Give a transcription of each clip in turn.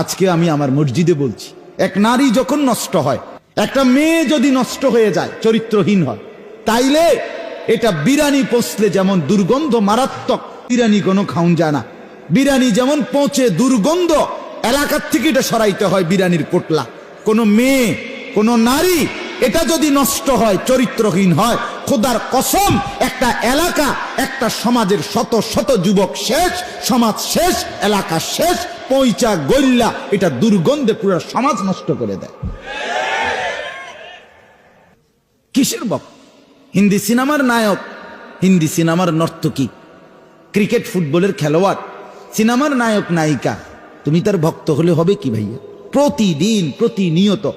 আজকে আমি আমার মসজিদে বলছি, এক নারী যখন নষ্ট হয়, একটা মেয়ে যদি নষ্ট হয়ে যায়, চরিত্রহীন হয়, তাইলে এটা বিরানি পোষলে যেমন দুর্গন্ধ মারাত্মক, বিরানি কোনো খাউন না। বিরানি যেমন পৌঁছে দুর্গন্ধ, এলাকার থেকে এটা সরাইতে হয় বিরানির পোটলা। কোনো মেয়ে, কোনো নারী এটা যদি নষ্ট হয়, চরিত্রহীন হয়, খোদার কসম, একটা এলাকা, একটা সমাজের শত শত যুবক শেষ, সমাজ শেষ, এলাকা শেষ পৈচা গল্লা এটা দুর্গন্ধে পুরো সমাজ নষ্ট করে দেয়। কিসের বক? হিন্দি সিনেমার নায়ক। হিন্দি সিনেমার নর্তকী। ক্রিকেট ফুটবলের খেলোয়াড়। সিনেমার নায়ক, নায়িকা। তুমি তার ভক্ত হলে হবে কি ভাইয়া? প্রতিদিন, প্রতিনিয়ত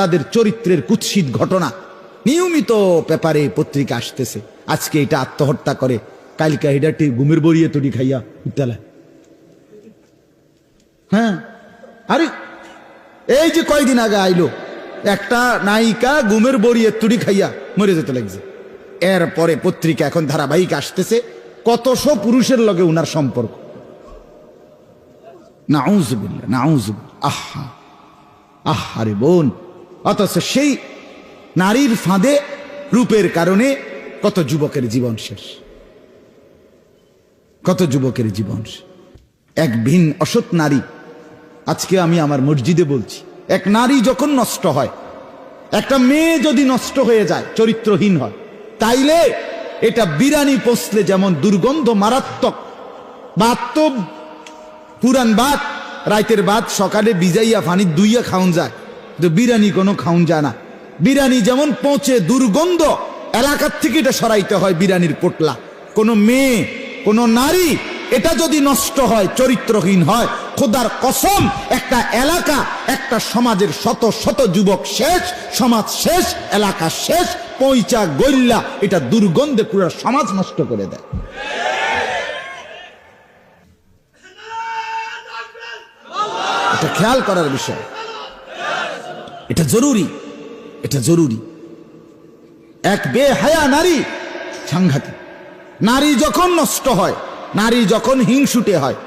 তাদের চরিত্রের কুৎসিত ঘটনা। নিয়মিত পেপারে পত্রিকা আসতেছে। আজকে এটা আত্মহত্যা করে। কালকা এটা ঘুমের বড়িয়ে তৈরি খাইয়া উত্তালা। হ্যাঁ? আরে, এই যে কয়দিন আগে আইলো, একটা নায়িকা গুমের বড়িয়ে তুড়ি খাইয়া মরে যেতে লাগছে। এরপরে পত্রিকা এখন ধারাবাহিক আসতেছে, কত কতশো পুরুষের লগে উনার সম্পর্ক। নাউজুবিল্লা আহা আহা রে বোন। অথচ সেই নারীর ফাঁদে রূপের কারণে কত যুবকের জীবন শেষ। কত যুবকের জীবন এক ভিন অসৎ নারী, আজকে আমি আমার মসজিদে বলছি, এক নারী যখন নষ্ট হয়, একটা মেয়ে যদি নষ্ট হয়ে যায়, চরিত্রহীন হয়, তাইলে এটা বিরানি পোষলে যেমন দুর্গন্ধ মারাত্মক। বাত তো পুরান ভাত রাইতের ভাত সকালে বিজাইয়া ফানি দুইয়া খাউন যায়। তো বিরানি কোনো খাউন যায় না। বিরানি যেমন পৌঁছে দুর্গন্ধ, এলাকার থেকে এটা সরাইতে হয় বিরানির পোটলা। কোনো মেয়ে, কোনো নারী, এটা যদি নষ্ট হয়, চরিত্রহীন হয়, খোদার কসম, একটা এলাকা, একটা সমাজের শত শত যুবক শেষ, সমাজ শেষ, এলাকা শেষ পৈচা গল্লা এটা দুর্গন্ধে পুরো সমাজ নষ্ট করে দেয়। এটা খেয়াল করার বিষয়। এটা জরুরি এটা জরুরি। এক বেহায়া নারী সাংঘাতিক। নারী যখন নষ্ট হয়, নারী যখন হিংসুটে হয়,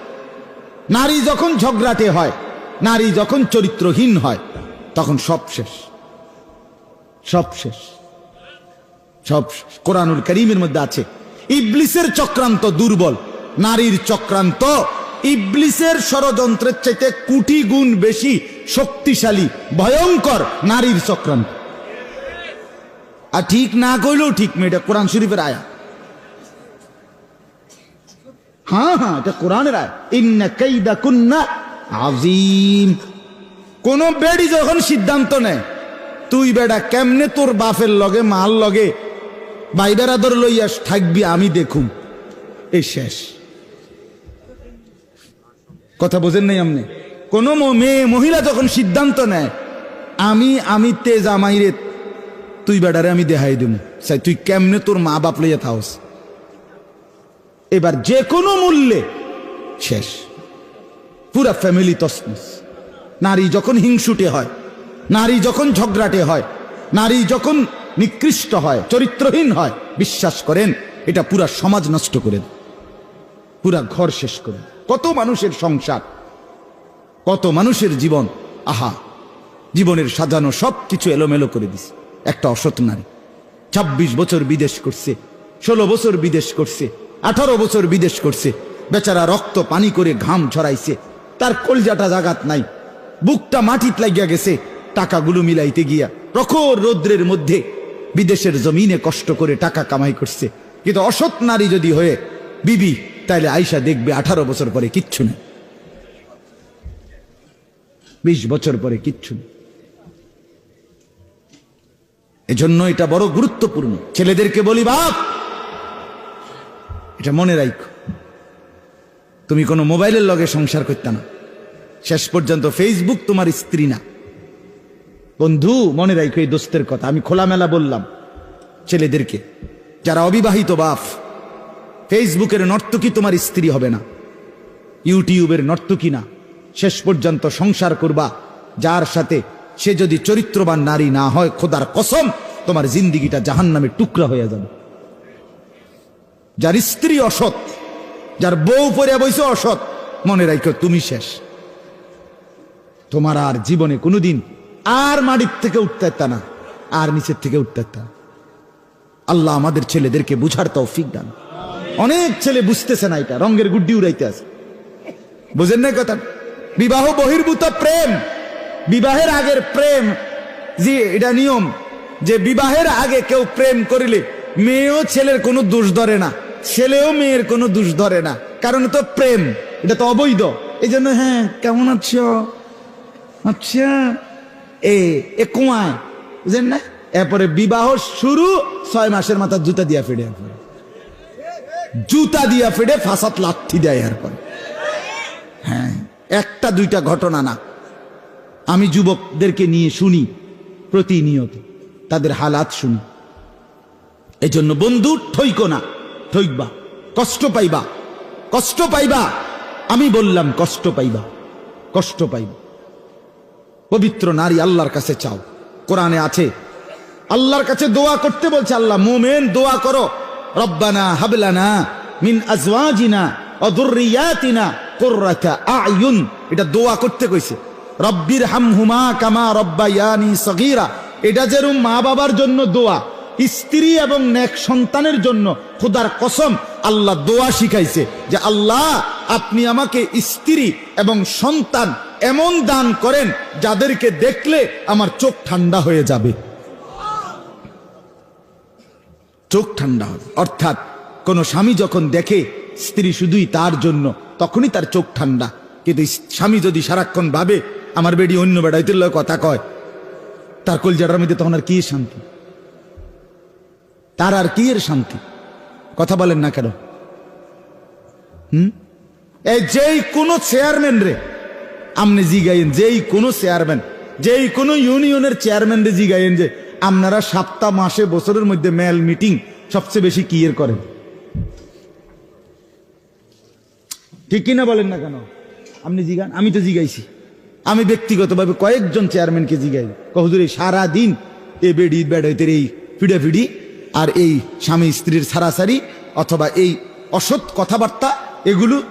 নারী যখন ঝগড়াটে হয়, নারী যখন চরিত্রহীন হয়, তখন সব শেষ। সব শেষ। সব কোরআনুল করিমের মধ্যে আছে, ইবলিসের চক্রান্ত দুর্বল। নারীর চক্রান্ত ইবলিসের ষড়যন্ত্রের চাইতে কুটি গুণ বেশি। শক্তিশালী, ভয়ঙ্কর নারীর চক্রান্ত। আর ঠিক না কইলেও ঠিক মেয়েটা কোরআন শরীফের আয়া। হ্যাঁ হ্যাঁ এটা কোরআনের আয়। কুন্না আজিম কোন বেড়ি যখন সিদ্ধান্ত নেয়, তুই বেড়া কেমনে তোর বাপের লগে মাল লগে ভাই বেড়াদর লইয়া থাকবি আমি দেখুম। এই শেষ। কথা বোঝেন নাই আমনে কোন মেয়ে, মহিলা যখন সিদ্ধান্ত নেয়, আমি আমি তে জামাইরে তুই বেড়ারে আমি দেখাই দেবো সাই তুই কেমনে তোর মা বাপ লইয়া থাকস এবার যে কোনো মূল্যে শেষ পুরা ফ্যামিলি তসনস নারী যখন হিংসুটে হয়, নারী যখন ঝগড়াটে হয়, নারী যখন নিকৃষ্ট হয়, চরিত্রহীন হয়, বিশ্বাস করেন, এটা পুরা সমাজ নষ্ট করে দেয়। পুরা ঘর শেষ করে দেয়। কত মানুষের সংসার কত মানুষের জীবন, আহা, জীবনের সাজানো সব কিছু এলোমেলো করে দিছে। একটা অসৎ নারী ২৬ বছর বিদেশ করছে ১৬ বছর বিদেশ করছে ১৮ বছর বিদেশ করছে, বেচারা রক্ত পানি করে ঘাম ছড়াইছে, তার কলজাটা জাগাত নাই, বুকটা মাটিত লাগিয়া গেছে, টাকাগুলো মিলাইতে গিয়া প্রখর রৌদ্রের মধ্যে বিদেশের জমিনে কষ্ট করে টাকা কামাই করছে। কিন্তু অসৎ নারী যদি হয়ে, বিবি, তাইলে আইসা দেখবে আঠারো বছর পরে কিচ্ছু নেই। ২০ বছর পরে কিচ্ছু নেই। এজন্য এটা বড় গুরুত্বপূর্ণ। ছেলেদেরকে বলি, বাপ, এটা মনে রাখ তুমি কোনো মোবাইলের লগে সংসার করতে না। শেষ পর্যন্ত ফেসবুক তোমার স্ত্রী না। বন্ধু, মনে রাখো এই দোস্তের কথা। আমি খোলামেলা বললাম ছেলেদেরকে, যারা অবিবাহিত বাপ, ফেসবুকের নর্তকি তোমার স্ত্রী হবে না। ইউটিউবের নর্তকি না। শেষ পর্যন্ত সংসার করবা। যার সাথে সে যদি চরিত্রবান নারী না হয়, খোদার কসম, তোমার জিন্দিগিটা জাহান নামে টুকরা হয়ে যাবে। যার স্ত্রী অসৎ, যার বউ পরে বইছে অসৎ, মনে রাখো তুমি শেষ। তোমার আর জীবনে কোনোদিন আর মাটির থেকে উঠতে না, আর নিচের থেকে উঠতে। আল্লাহ আমাদের ছেলেদেরকে বুঝার তৌফিক দান। অনেক ছেলে বুঝতেছে না এটা, রঙের গুড্ডি উড়াইতে আছে। বুঝেন না কথা বিবাহ বহির্ভূত প্রেম। বিবাহের আগের প্রেম, জি, এটা নিয়ম, যে বিবাহের আগে কেউ প্রেম করিলে মেয়েও ছেলের কোনো দোষ ধরে না, ছেলেও মেয়ের কোনো দোষ ধরে না, কারণ তো প্রেম, এটা তো অবৈধ। এই জন্য হ্যাঁ কেমন আছো? আচ্ছা এ এ কুয়ায় বুঝলেন না? এরপরে বিবাহ শুরু, ছয় মাসের মাথা জুতা দিয়া এরপরে। জুতা দিয়া ফেড়ে ফাঁসাত লাথি দেয়, এরপরে। হ্যাঁ। একটা, দুইটা ঘটনা না। আমি যুবকদেরকে নিয়ে শুনি, প্রতিনিয়ত। তাদের হালাত শুনি। এই জন্য বন্ধু, ঠইকো না। ঠইকবা। কষ্ট পাইবা। কষ্ট পাইবা। আমি বললাম, কষ্ট পাইবা। কষ্ট পাইবা। পবিত্র নারী আল্লাহর কাছে চাও। কোরআনে আছে, আল্লাহর কাছে দোয়া করতে বলছে আল্লাহ, মোমেন, দোয়া করো। রব্বানা হাবলানা মিন আজওয়াজিনা অদুরিয়াতিনা কুররাতা আয়ুন এটা দোয়া করতে কইছে। রব্বির হামহুমা কামা রব্বায়ানি সগীরা। এটা যেরকম মা বাবার জন্য দোয়া, স্ত্রী এবং নেক সন্তানের জন্য খোদার কসম আল্লাহ দোয়া শিখাইছে যে, আল্লাহ, আপনি আমাকে স্ত্রী এবং সন্তান এমন দান করেন যাদেরকে দেখলে আমার চোখ ঠান্ডা হয়ে যাবে। চোখ ঠান্ডা হবে। অর্থাৎ কোন স্বামী যখন দেখে স্ত্রী শুধুই তার জন্য। তখনই তার চোখ ঠান্ডা। কিন্তু স্বামী যদি সারাক্ষণ ভাবে, আমার বেডি অন্য বেড়াইতে কথা কয়, তার কলজাটার মধ্যে তখন আর কি শান্তি? তার আর কি এর শান্তি? কথা বলেন না কেন? হুম? এই যেই কোনো চেয়ারম্যান রে আপনি জিগাইন যেই কোনো চেয়ারম্যান, যেই কোনো ইউনিয়নের চেয়ারম্যান রে জিগাইন যে, আপনারা সপ্তাহ, মাসে, বছরের মধ্যে মেল মিটিং সবচেয়ে বেশি কি এর করেন? ঠিক কিনা বলেন না কেন? আপনি জিগান, আমি তো জিগাইছি। আমি ব্যক্তিগতভাবে কয়েকজন চেয়ারম্যানকে জিগাই। কহুদুর এই সারাদিন এ বেডি বেড়াইতে এই ফিডাফিডি আর এই স্বামী স্ত্রীর সারাসারি অথবা এই অসৎ কথাবার্তা, এগুলো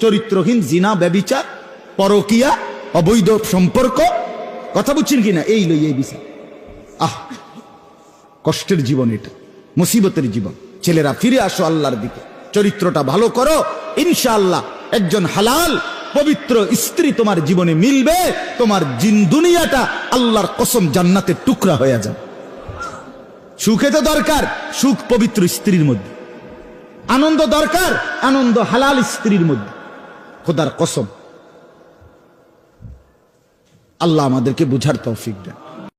চরিত্রহীন জিনা, ব্যবিচার, পরকিয়া, অবৈধ সম্পর্ক, কথা বুঝছেন কিনা? এই লই, এই বিষয় আহ, কষ্টের জীবন এটা, মুসিবতের জীবন। ছেলেরা ফিরে আসো আল্লাহর দিকে। চরিত্রটা ভালো করো, ইনশাআল্লাহ। একজন হালাল পবিত্র স্ত্রী তোমার জীবনে মিলবে, তোমার জিন দুনিয়াটা আল্লাহর কসম জান্নাতের টুকরা হয়ে যাবে। সুখে তো দরকার সুখ পবিত্র স্ত্রীর মধ্যে, আনন্দ দরকার আনন্দ হালাল স্ত্রীর মধ্যে। খোদার কসম, আল্লাহ আমাদেরকে বুঝার তৌফিক দেন।